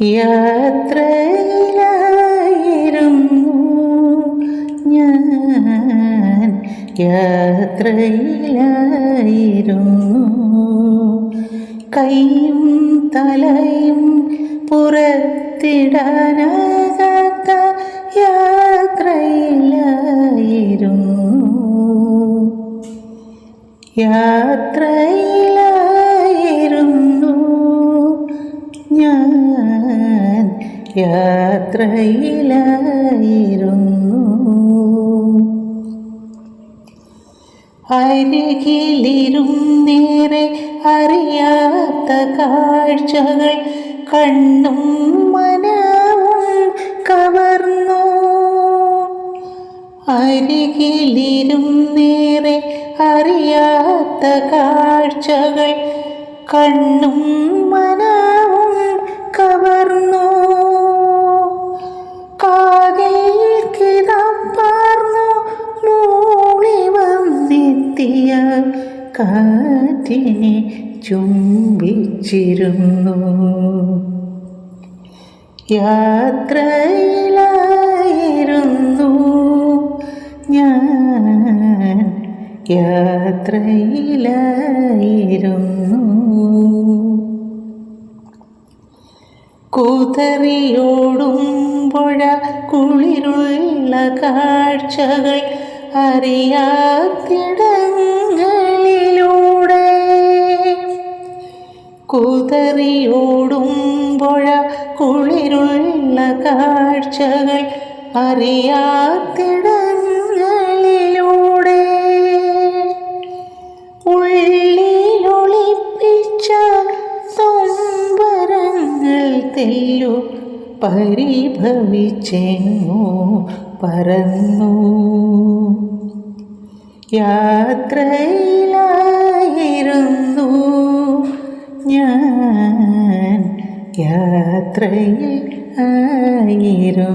യാത്രയിലായിരുന്നു. ഞാൻ യാത്രയിലായിരുന്നു. കൈയും തലയും പുറത്തിടാനാകാത്ത യാത്രയിലായിരുന്നു. യാത്രയിലായിരുന്നു. ഞാൻ യാത്രയിലായിരുന്നു. അരികിലിരുന്നേറെ അറിയാത്ത കാഴ്ചകൾ കണ്ണും മനവും കവർന്നു. അരികിലിരുന്നേറെ അറിയാത്ത കാഴ്ചകൾ കണ്ണും വന്നെത്തിയ കാറ്റിനെ ചുംബിച്ചിരുന്നു. യാത്രയിലായിരുന്നു. ഞാൻ യാത്രയിലായിരുന്നു. കുതറിയോടുമ്പുഴ കുളിരുള്ള കാഴ്ചകൾ അറിയാത്തിടങ്ങളിലൂടെ കുതറിയോടുമ്പുഴ കുളിരുള്ള കാഴ്ചകൾ അറിയാത്തിടങ്ങളിലൂടെ. ഉള്ളിലൊളിപ്പിച്ച സംവരങ്ങൾ തെല്ലു പരിഭവിച്ചെങ്ങോ പറന്നു യാത്രയിലായിരുന്നു ഞാൻ യാത്രയിൽ ആയിരുന്നു.